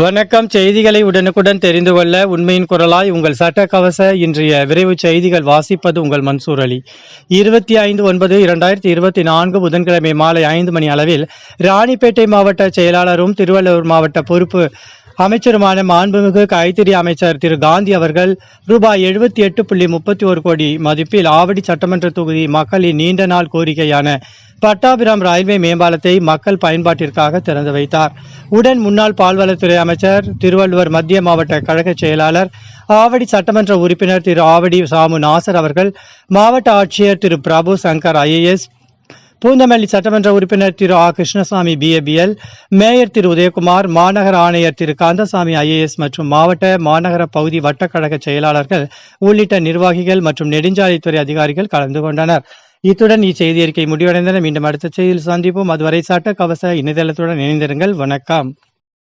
வணக்கம். செய்திகளை உடனுக்குடன் தெரிந்து கொள்ள உண்மையின் குரலாய் உங்கள் சட்ட கவச இன்றைய விரைவு செய்திகள் வாசிப்பது உங்கள் மன்சூர் அலி. இருபத்தி ஐந்து ஒன்பது இரண்டாயிரத்தி இருபத்தி நான்கு புதன்கிழமை மாலை ஐந்து மணி அளவில் ராணிப்பேட்டை மாவட்ட செயலாளரும் திருவள்ளூர் மாவட்ட பொறுப்பு அமைச்சருமான மாண்புமிகு கைத்தறி அமைச்சர் திரு காந்தி அவர்கள் ரூபாய் எழுபத்தி எட்டு புள்ளி முப்பத்தி ஒரு கோடி மதிப்பில் ஆவடி சட்டமன்ற தொகுதி மக்களின் நீண்ட நாள் கோரிக்கையான பட்டாபிராம் ரயில்வே மேம்பாலத்தை மக்கள் பயன்பாட்டிற்காக திறந்து வைத்தார். உடன் முன்னாள் பால்வளத்துறை அமைச்சர் திருவள்ளுவர் மத்திய மாவட்ட கழக செயலாளர் ஆவடி சட்டமன்ற உறுப்பினர் திரு ஆவடி சாமு நாசர் அவர்கள் மாவட்ட ஆட்சியர் திரு பிரபு சங்கர் ஐஏஎஸ் பூந்தமல்லி சட்டமன்ற உறுப்பினர் திரு ஆ. கிருஷ்ணசாமி பிஏபிஎல் மேயர் திரு. உதயகுமார் மாநகர ஆணையர் திரு. காந்தசாமி ஐஏஎஸ் மற்றும் மாவட்ட மாநகர பகுதி வட்டக்கழக செயலாளர்கள் உள்ளிட்ட நிர்வாகிகள் மற்றும் நெடுஞ்சாலைத்துறை அதிகாரிகள் கலந்து கொண்டனர். இத்துடன் இச்செய்தி அறிக்கை முடிவடைந்தன. மீண்டும் அடுத்த செய்தியில் சந்திப்போம். அதுவரை சட்ட கவச இணையதளத்துடன் இணைந்திருங்கள். வணக்கம்.